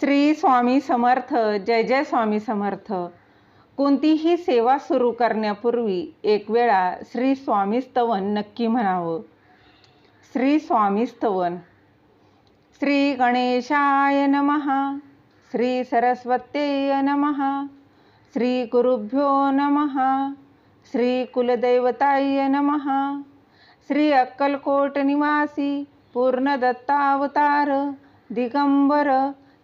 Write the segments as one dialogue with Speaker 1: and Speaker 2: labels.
Speaker 1: श्री स्वामी समर्थ जय जय स्वामी समर्थ. कोणतीही सेवा सुरू करण्यापूर्वी एक वेळा श्री स्वामी स्तवन नक्की म्हणावं. श्री स्वामी स्तवन. श्री गणेशाय नमहा श्री सरस्वत्यै नमहा श्री गुरुभ्यो नमहा श्री कुलदैवताय नमहा श्री अक्कलकोट निवासी पूर्णदत्तावतार दिगंबर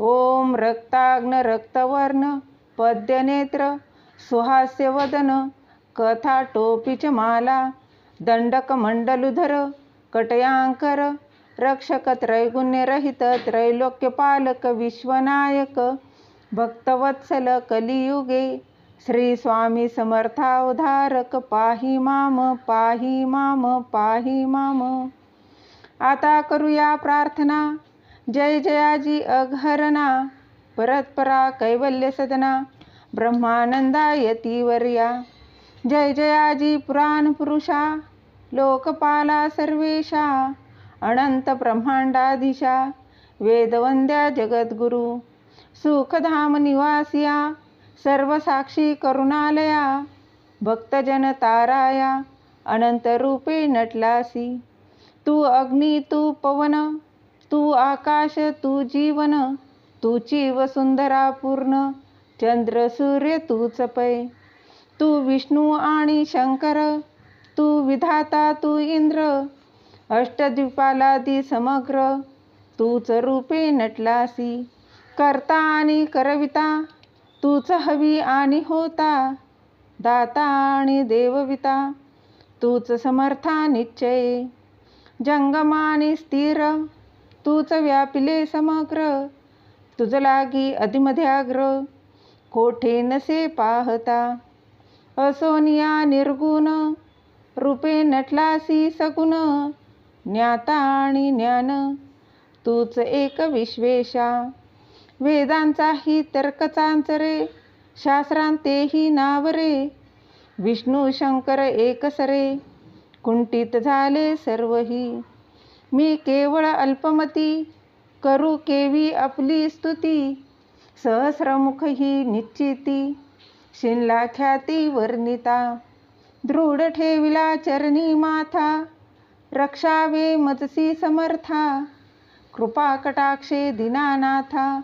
Speaker 1: ॐ रक्ताग्नरक्तवर्ण पद्यनेत्र सुहास्यवदन कथाटोपी च माला दण्डकमण्डलुधर कटयांकर रक्षक त्रैगुण्यरहित त्रैलोक्यपालक विश्वनायक भक्तवत्सल कलियुगे श्री स्वामी समर्थावधारक पाही माम पाही माम पाही माम. आता करूया प्रार्थना. जय जयाजी अघहरणा परत्परा कैवल्य सदना ब्रह्मानंदा यतीवर्या जय जयाजी पुराण पुरुषा लोकपाला सर्वेशा अनंत ब्रह्मांडाधीशा वेदवंद्या जगद्गुरु सुखधाम निवासिया सर्वसाक्षी करुणालया भक्तजन ताराया अनंत रूपे नटलासी. तू अग्नी तू पवन तू आकाश तू जीवन तूची वसुंधरा पूर्ण चंद्र सूर्य तूच पै तू विष्णू आणि शंकर तू विधाता तू इंद्र अष्टद्वीपालादी समग्र तूच रूपे नटलासी करता आणि करविता तूच हवी आणि होता दाता आणि देवविता तूच समर्था निश्चय जंगमानी स्थिर तूच व्यापिले समग्र तुझ लागी अधिमध्याग्र कोठे नसे पाहता? असोनिया निर्गुण रूपे नटलासी सगुण ज्ञाता आणि ज्ञान तूच एक विश्वेशा. वेदांचाही तर्कचांचरे शास्त्रांतेही नावरे. विष्णू शंकर एकसरे कुंठित झाले सर्वही. मी केवळ अल्पमती करू केवी आपली स्तुती. सहस्रमुख ही निश्चिती शिनला ख्याती वर्णिता. दृढ ठेविला चरणी माथा रक्षावे मजसी समर्था. कृपा कटाक्षे दिनानाथा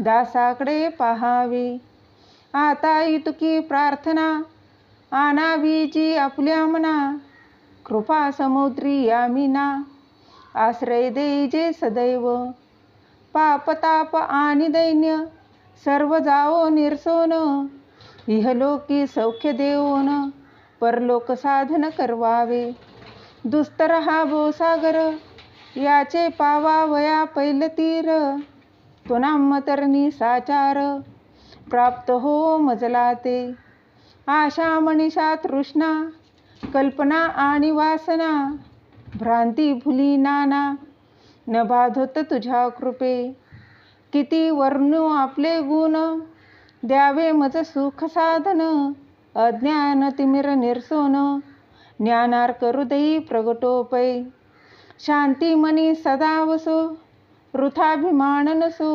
Speaker 1: दासाकडे पहावे. आता इतकी प्रार्थना आणावी जी आपल्या मना. कृपा समुद्री यामिना. आश्रय देईजे सदैव. पापताप आणि दैन्य सर्व जाओ निरसोन. इहलोकी सौख्य देऊन परलोक साधन करवावे. दुस्तर हा भोसागर याचे पावा वया पैलतीर तुनामतरणी साचार प्राप्त हो मजला ते आशा मनीषा तृष्णा कल्पना आणि वासना. भ्रांती भुली नाना न बाधत तुझ्या कृपे. किती वर्णू आपले गुण द्यावे मज सुख साधन अज्ञान तिमिर निरसोन ज्ञानार्क हृदयी प्रगटोपै शांती मनी सदा वसो वृथाभिमान नसो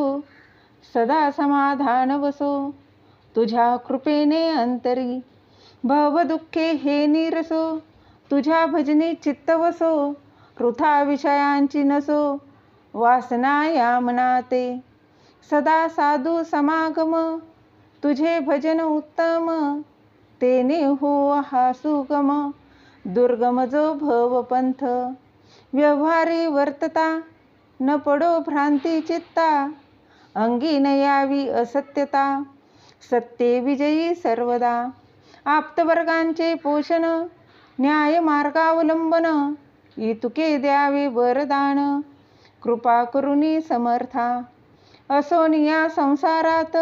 Speaker 1: सदा समाधान वसो. तुझ्या कृपेने अंतरी भवदुःखे हे निरसो. तुझ्या भजनी चित्त वसो वृथा विषयांची नसो वासना या मनाते सदा साधू समागम तुझे भजन उत्तम तेने हो हा सुगम. दुर्गम जो भवपंथ व्यवहारी वर्तता न पडो भ्रांती चित्ता. अंगी न यावी असत्यता सत्ये विजयी सर्वदा. आप्तवर्गांचे पोषण न्याय मार्गावलंबन इतुके द्यावे वरदान कृपा करुणी समर्था. असोनिया संसारात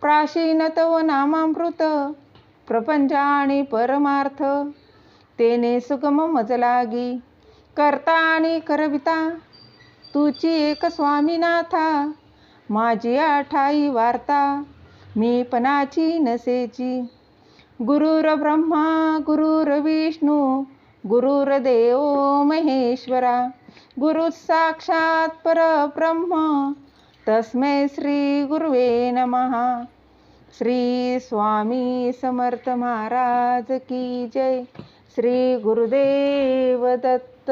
Speaker 1: प्राचीनत्व नामामृत प्रपंच आणि परमार्थ तेने सुगम मजलागी. करता आणि करविता तुची एक स्वामीनाथा माझी आठाई वार्ता मी पणाची नसेची. गुरुर ब्रह्मा गुरुर विष्णू गुरुर्देव महेश्वरा गुरु साक्षात परब्रह्म तस्मै श्री गुरुवे नमः. श्री स्वामी समर्थ महाराज की जय. श्री गुरुदेव दत्त.